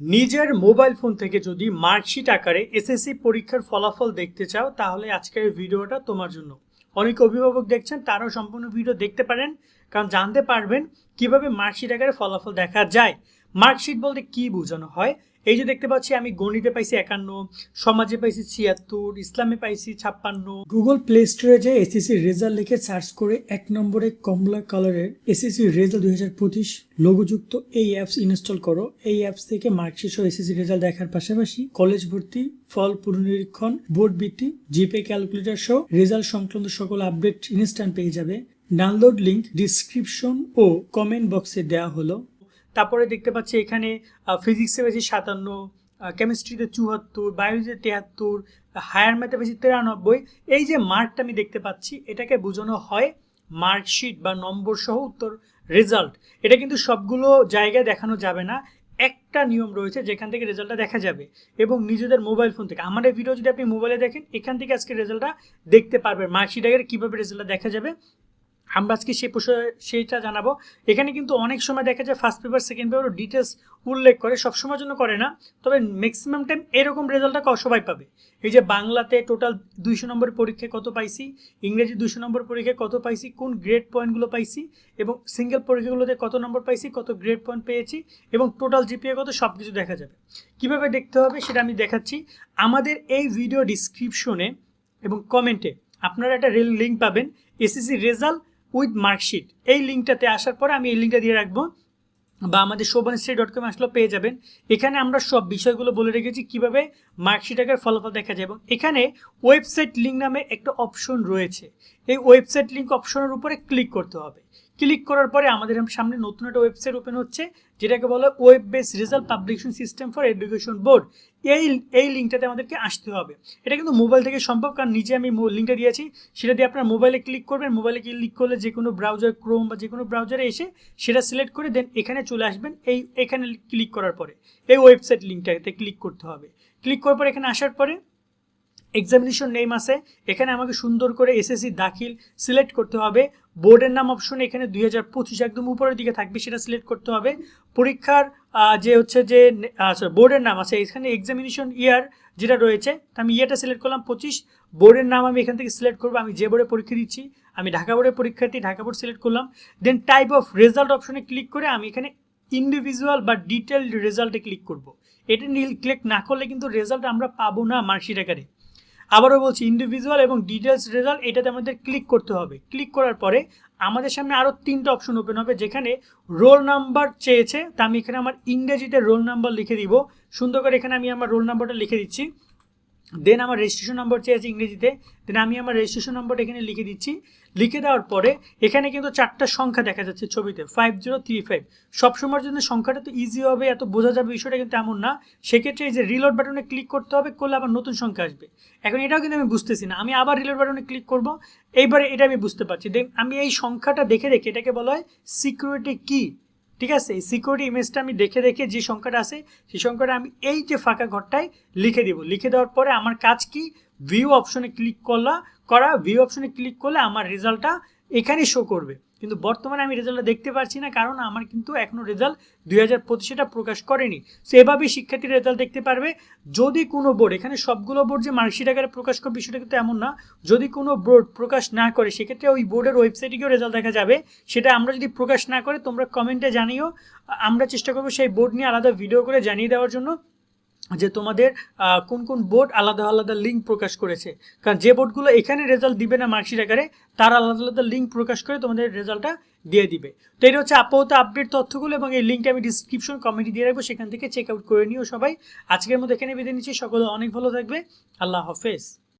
নিজের mobile phone থেকে যদি মার্কশিট আকারে এসএসসি পরীক্ষার ফলাফল দেখতে চাও, তাহলে আজকের ভিডিওটা তোমার জন্য। অনেক অভিভাবক দেখছেন, তারাও সম্পূর্ণ ভিডিও দেখতে পারেন, কারণ জানতে পারবেন কীভাবে মার্কশিট আকারে ফলাফল দেখা যায়। মার্কশিট বলতে কি বোঝানো হয় এই যে দেখতে পাচ্ছি, আমি গণিতে পাইছি একান্ন, সমাজে পাইছি ছিয়াত্তর, ইসলামে পাইছি ছাপ্পান্ন। গুগল প্লে স্টোরে যে এসএসসি রেজাল্ট লিখে সার্চ করে এক নম্বরে কমলা কালারের এসএসসি রেজাল্ট দুই হাজার পঁচিশ লোগোযুক্ত এই অ্যাপস ইনস্টল করো। এই অ্যাপস থেকে মার্কশিট সহ এসএসসি রেজাল্ট দেখার পাশাপাশি কলেজ ভর্তি, ফল পুনরীক্ষণ বোর্ড বৃত্তি জিপে ক্যালকুলেটর সহ রেজাল্ট সংক্রান্ত সকল আপডেট ইনস্ট্যান্ট পেয়ে যাবে। ডাউনলোড লিংক ডিসক্রিপশন ও কমেন্ট বক্সে দেওয়া হলো। তারপরে দেখতে পাচ্ছি এখানে ফিজিক্সে পেয়েছি সাতান্ন কেমিস্ট্রিতে চুয়াত্তর বায়োলজিতে তেহাত্তর হায়ার ম্যাথে পেয়েছি তিরানব্বই। এই যে মার্কটা আমি দেখতে পাচ্ছি, এটাকে বোঝানো হয় মার্কশিট বা নম্বর সহ উত্তর রেজাল্ট এটা কিন্তু সবগুলো জায়গায় দেখানো যাবে না, একটা নিয়ম রয়েছে যেখান থেকে রেজাল্টটা দেখা যাবে। এবং নিজেদের মোবাইল ফোন থেকে। আমাদের ভিডিও যদি আপনি মোবাইলে দেখেন, এখান থেকে আজকে রেজাল্টটা দেখতে পারবেন। মার্কশিট আগে কীভাবে রেজাল্টটা দেখা যাবে আমরা আজকে সেই সেইটা জানাব। এখানে কিন্তু অনেক সময় দেখা যায় first paper second paper details উল্লেখ করে, সবসময়ের জন্য করে না। তবে ম্যাক্সিমাম টাইম এরকম রেজাল্টটা সবাই পাবে। এই যে বাংলাতে টোটাল দুইশো নম্বর পরীক্ষায় কত পাইছি, ইংরেজি দুশো নম্বর পরীক্ষায় কত পাইছি, কোন গ্রেড পয়েন্টগুলো পাইছি, এবং সিঙ্গেল পরীক্ষাগুলোতে কত নম্বর পাইছি, কত গ্রেড পয়েন্ট পেয়েছি, এবং টোটাল জিপিএ কত সব কিছু দেখা যাবে। কীভাবে দেখতে হবে সেটা আমি দেখাচ্ছি। আমাদের এই ভিডিও ডিসক্রিপশনে এবং কমেন্টে আপনারা একটা রেল লিঙ্ক পাবেন। এসএসসি রেজাল্ট উইথ মার্কশিট এই লিঙ্কটাতে আসার পরে আমি এই লিঙ্কটা দিয়ে রাখব বা আমাদের শোভনশ্রী ডট কম আসলেও পেয়ে যাবেন। এখানে আমরা সব বিষয়গুলো বলে রেখেছি কীভাবে মার্কশিট আকার ফলাফল দেখা যায় এবং এখানে ওয়েবসাইট লিঙ্ক নামে একটা অপশন রয়েছে। এই ওয়েবসাইট লিঙ্ক অপশনের উপরে ক্লিক করতে হবে। ক্লিক করার পরে আমাদের সামনে নতুন একটা ওয়েবসাইট ওপেন হচ্ছে, যেটাকে বলে web base result publication system for education board এই এই লিঙ্কটাতে আমাদেরকে আসতে হবে। এটা কিন্তু মোবাইল থেকে সম্ভব, কারণ নিজে আমি লিঙ্কটা দিয়েছি। সেটা দিয়ে আপনার মোবাইলে ক্লিক করবেন। মোবাইলে ক্লিক করলে যে কোনো ব্রাউজার ক্রোম বা যে কোনো ব্রাউজারে এসে সেটা সিলেক্ট করে দেন এখানে চলে আসবেন। এই, এখানে ক্লিক করার পরে। এই ওয়েবসাইট লিঙ্কটাতে ক্লিক করতে হবে। ক্লিক করার পরে এখানে আসার পরে এক্সামিনেশন নেম আছে। এখানে আমাকে সুন্দর করে এসএসসি দাখিল সিলেক্ট করতে হবে। বোর্ডের নাম অপশন এখানে দুই হাজার পঁচিশ একদম উপরের দিকে থাকবে, সেটা সিলেক্ট করতে হবে। পরীক্ষার যে হচ্ছে যে বোর্ডের নাম আছে, এখানে এক্সামিনেশন ইয়ার যেটা রয়েছে আমি ইয়েটা সিলেক্ট করলাম পঁচিশ। বোর্ডের নাম আমি এখান থেকে সিলেক্ট করব, আমি যে বোর্ডে পরীক্ষা দিচ্ছি, আমি ঢাকা বোর্ডের পরীক্ষার্থী ঢাকা বোর্ড সিলেক্ট করলাম। দেন টাইপ অফ রেজাল্ট অপশনে ক্লিক করে আমি এখানে ইন্ডিভিজুয়াল বা ডিটেলড রেজাল্টে ক্লিক করব। এটা ক্লিক না করলে কিন্তু রেজাল্ট আমরা পাবো না মার্কশিট আকারে। আবারও বলছি ইন্ডিভিজুয়াল এবং ডিটেলস রেজাল্ট এটাতে আমাদের ক্লিক করতে হবে। ক্লিক করার পরে আমাদের সামনে আরও তিনটা অপশন ওপেন হবে, যেখানে রোল নাম্বার চেয়েছে, তা আমি এখানে আমার ইংরেজিতে রোল নাম্বার লিখে দিব। সুন্দর করে এখানে আমি আমার রোল নাম্বারটা লিখে দিচ্ছি। দেন আমার রেজিস্ট্রেশন নম্বর চেয়েছে ইংরেজিতে। দেন আমি আমার রেজিস্ট্রেশন নম্বরটা এখানে লিখে দিচ্ছি। লিখে দেওয়ার পরে এখানে কিন্তু চারটা সংখ্যা দেখা যাচ্ছে ছবিতে। ফাইভ জিরো থ্রি ফাইভ সবসময়ের জন্য সংখ্যাটা তো ইজি হবে, এত বোঝা যাবে বিষয়টা কিন্তু এমন না। সেক্ষেত্রে এই যে রিলোড বাটনে ক্লিক করতে হবে, করলে আবার নতুন সংখ্যা আসবে। এখন এটাও কিন্তু আমি বুঝতেছি না। আমি আবার রিলোড বাটনে ক্লিক করব। এইবারে এটা আমি বুঝতে পারছি। দেন আমি এই সংখ্যাটা দেখে দেখে এটাকে বলা হয় সিকিউরিটি কি ঠিক আছে? এই সিকিউরিটি ইমেজটা আমি দেখে দেখে যে সংখ্যাটা আছে, সেই সংখ্যাটা আমি এই যে ফাঁকা ঘরটায় লিখে দিব। লিখে দেওয়ার পরে আমার কাজ কি? ভিউ অপশনে ক্লিক করলা, করা। ভিউ অপশনে ক্লিক করলে আমার রেজাল্টটা এখানে শো করবে। কিন্তু বর্তমানে আমি রেজাল্টটা দেখতে পারছি না, কারণ আমার কিন্তু এখনও রেজাল্ট দুই হাজার পঁচিশেটা প্রকাশ করেনি। সো এভাবেই শিক্ষার্থীর রেজাল্ট দেখতে পারবে। যদি কোনো বোর্ড এখানে সবগুলো বোর্ড যে মার্কশিট আকারে প্রকাশ করবে বিষয়টা কিন্তু এমন না, যদি কোনো বোর্ড প্রকাশ না করে, সেক্ষেত্রে ওই বোর্ডের ওয়েবসাইটে গিয়েও রেজাল্ট দেখা যাবে। সেটা আমরা যদি প্রকাশ না করে, তোমরা কমেন্টে জানিও। আমরা চেষ্টা করব সেই বোর্ড নিয়ে আলাদা ভিডিও করে জানিয়ে দেওয়ার জন্য। যে তোমাদের কোন কোন বোর্ড আলাদা আলাদা লিঙ্ক প্রকাশ করেছে। কারণ যে বোর্ডগুলো এখানে রেজাল্ট দিবে না মার্কশিট আকারে, তার আলাদা আলাদা লিঙ্ক প্রকাশ করে তোমাদের রেজাল্টটা দিয়ে দিবে। তো এটা হচ্ছে আপাতত আপডেট তথ্যগুলো এবং এই লিঙ্কটা আমি ডিসক্রিপশন কমেন্টে দিয়ে রাখব, সেখান থেকে চেক আউট করে নিও সবাই। আজকের মধ্যে এখানে বেঁধে নিচ্ছি, সকলে অনেক ভালো থাকবে। আল্লাহ হাফেজ।